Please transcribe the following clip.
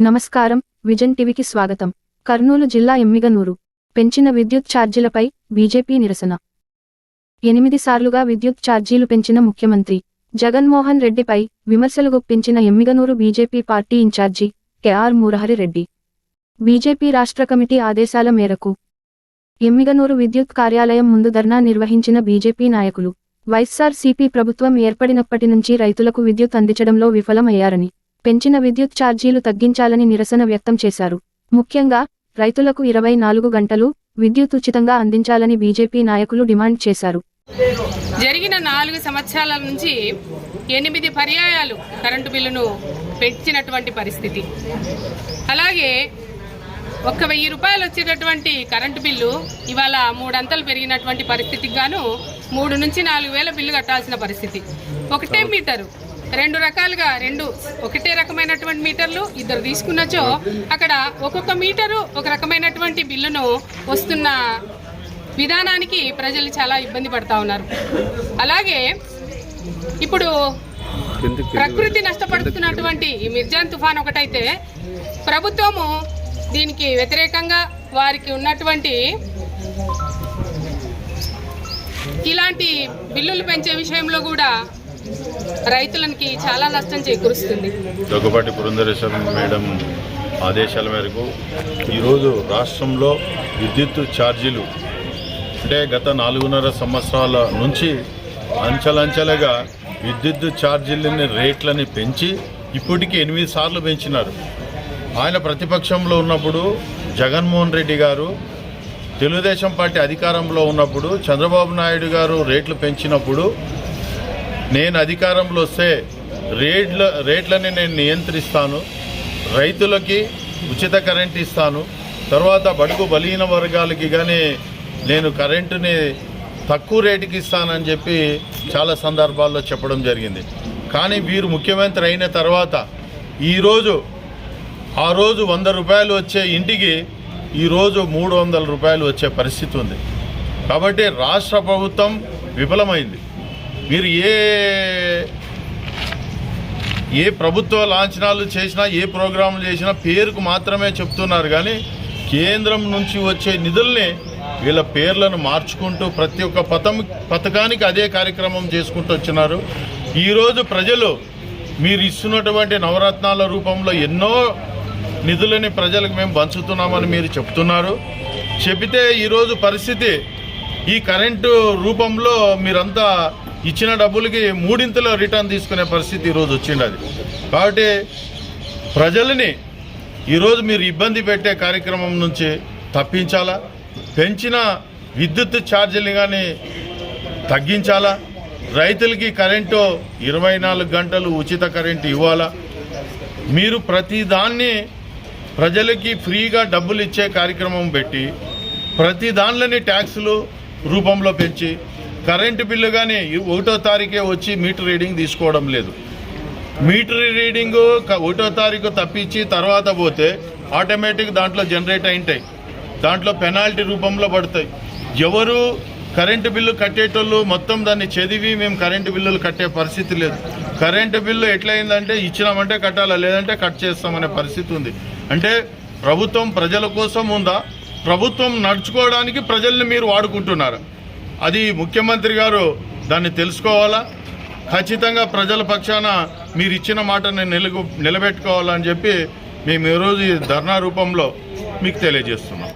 నమస్కారం విజన్ టీవీకి స్వాగతం. కర్నూలు జిల్లా ఎమ్మిగనూరు. పెంచిన విద్యుత్ ఛార్జీలపై బీజేపీ నిరసన. ఎనిమిది సార్లుగా విద్యుత్ ఛార్జీలు పెంచిన ముఖ్యమంత్రి. జగన్మోహన్ రెడ్డిపై విమర్శలు గుప్పించిన Emmiganur BJP party in-charge KR Murahari Reddy. BJP రాష్ట్ర కమిటీ ఆదేశాల మేరకు ఎమ్మిగనూరు విద్యుత్ కార్యాలయం ముందు ధర్నా నిర్వహించిన బీజేపీ నాయకులు వైఎస్ఆర్సీపీ ప్రభుత్వం ఏర్పడినప్పటి నుంచి రైతులకు విద్యుత్ అందించడంలో విఫలమయ్యారని పెంచిన విద్యుత్ ఛార్జీలు తగ్గించాలని నిరసన వ్యక్తం చేశారు. ముఖ్యంగా రైతులకు ఇరవై నాలుగు గంటలు విద్యుత్ ఉచితంగా అందించాలని బీజేపీ నాయకులు డిమాండ్ చేశారు. జరిగిన నాలుగు సంవత్సరాల నుంచి ఎనిమిది పర్యాయాలు కరెంటు బిల్లును పెంచినటువంటి పరిస్థితి. అలాగే ఒక్క వెయ్యి రూపాయలు వచ్చేటటువంటి కరెంటు బిల్లు ఇవాళ మూడంతలు పెరిగినటువంటి పరిస్థితికి గాను మూడు నుంచి నాలుగు వేల బిల్లు కట్టాల్సిన పరిస్థితి. ఒకటే మీటరు. రెండు రకాలుగా రెండు ఒకటే రకమైనటువంటి మీటర్లు ఇద్దరు తీసుకున్నచో అక్కడ ఒక్కొక్క మీటరు ఒక రకమైనటువంటి బిల్లును వస్తున్న విధానానికి ప్రజలు చాలా ఇబ్బంది పడతా ఉన్నారు. అలాగే ఇప్పుడు ప్రకృతి నష్టపడుతున్నటువంటి ఈ మిర్జాన్ తుఫాన్ ఒకటైతే ప్రభుత్వము దీనికి వ్యతిరేకంగా వారికి ఉన్నటువంటి ఇలాంటి బిల్లులు పెంచే విషయంలో కూడా రైతులకి చాలా నష్టం చేకూరుస్తుంది. దగ్గుబాటి పురంధరేశ్వర మేడం ఆదేశాల మేరకు ఈరోజు రాష్ట్రంలో విద్యుత్ ఛార్జీలు అంటే గత నాలుగున్నర సంవత్సరాల నుంచి అంచెలంచెలుగా విద్యుత్ ఛార్జీలని రేట్లని పెంచి ఇప్పటికి ఎనిమిది సార్లు పెంచినారు. ఆయన ప్రతిపక్షంలో ఉన్నప్పుడు జగన్మోహన్ రెడ్డి గారు తెలుగుదేశం పార్టీ అధికారంలో ఉన్నప్పుడు చంద్రబాబు నాయుడు గారు రేట్లు పెంచినప్పుడు నేను అధికారంలో వస్తే రేట్ల రేట్లని నేను నియంత్రిస్తాను రైతులకి ఉచిత కరెంట్ ఇస్తాను తర్వాత బడుగు బలహీన వర్గాలకి కానీ నేను కరెంటుని తక్కువ రేటుకి ఇస్తానని చెప్పి చాలా సందర్భాల్లో చెప్పడం జరిగింది. కానీ వీరు ముఖ్యమంత్రి అయిన తర్వాత ఈరోజు ఆ రోజు వంద రూపాయలు వచ్చే ఇంటికి ఈరోజు మూడు వందల రూపాయలు వచ్చే పరిస్థితి ఉంది. కాబట్టి రాష్ట్ర ప్రభుత్వం విఫలమైంది. మీరు ఏ ఏ ప్రభుత్వ లాంఛనాలు చేసినా ఏ ప్రోగ్రాంలు చేసినా పేరుకు మాత్రమే చెప్తున్నారు కానీ కేంద్రం నుంచి వచ్చే నిధుల్ని వీళ్ళ పేర్లను మార్చుకుంటూ ప్రతి ఒక్క పథం పథకానికి అదే కార్యక్రమం చేసుకుంటూ వచ్చినారు. ఈరోజు ప్రజలు మీరు ఇస్తున్నటువంటి నవరత్నాల రూపంలో ఎన్నో నిధులని ప్రజలకు మేము పంచుతున్నామని మీరు చెప్తున్నారు. చెబితే ఈరోజు పరిస్థితి ఈ కరెంటు రూపంలో మీరంతా ఇచ్చిన డబ్బులకి మూడింతలో రిటర్న్ తీసుకునే పరిస్థితి ఈరోజు వచ్చింది అది. కాబట్టి ప్రజలని ఈరోజు మీరు ఇబ్బంది పెట్టే కార్యక్రమం నుంచి తప్పించాలా? పెంచిన విద్యుత్ ఛార్జీలు కానీ తగ్గించాలా? రైతులకి కరెంటు ఇరవై నాలుగు గంటలు ఉచిత కరెంటు ఇవ్వాలా? మీరు ప్రతిదాన్ని ప్రజలకి ఫ్రీగా డబ్బులు ఇచ్చే కార్యక్రమం పెట్టి ప్రతి దానిలోని ట్యాక్సులు రూపంలో పెంచి కరెంటు బిల్లు కానీ ఒకటో తారీఖే వచ్చి మీటర్ రీడింగ్ తీసుకోవడం లేదు. మీటర్ రీడింగ్ ఒకటో తారీఖు తప్పించి తర్వాత పోతే ఆటోమేటిక్ దాంట్లో జనరేట్ అయింటాయి దాంట్లో పెనాల్టీ రూపంలో పడతాయి. ఎవరు కరెంటు బిల్లు కట్టేటోళ్ళు మొత్తం దాన్ని చదివి మేము కరెంటు బిల్లులు కట్టే పరిస్థితి లేదు. కరెంటు బిల్లు ఎట్లయిందంటే ఇచ్చినామంటే కట్టాలా లేదంటే కట్ చేస్తామనే పరిస్థితి ఉంది. అంటే ప్రభుత్వం ప్రజల కోసం ఉందా? ప్రభుత్వం నడుచుకోవడానికి ప్రజల్ని మీరు వాడుకుంటున్నారు? అది ముఖ్యమంత్రి గారు దాన్ని తెలుసుకోవాలా? ఖచ్చితంగా ప్రజల పక్షాన మీరు ఇచ్చిన మాటని నిలబెట్టుకోవాలని చెప్పి మేము ఈరోజు ధర్నా రూపంలో మీకు తెలియజేస్తున్నాం.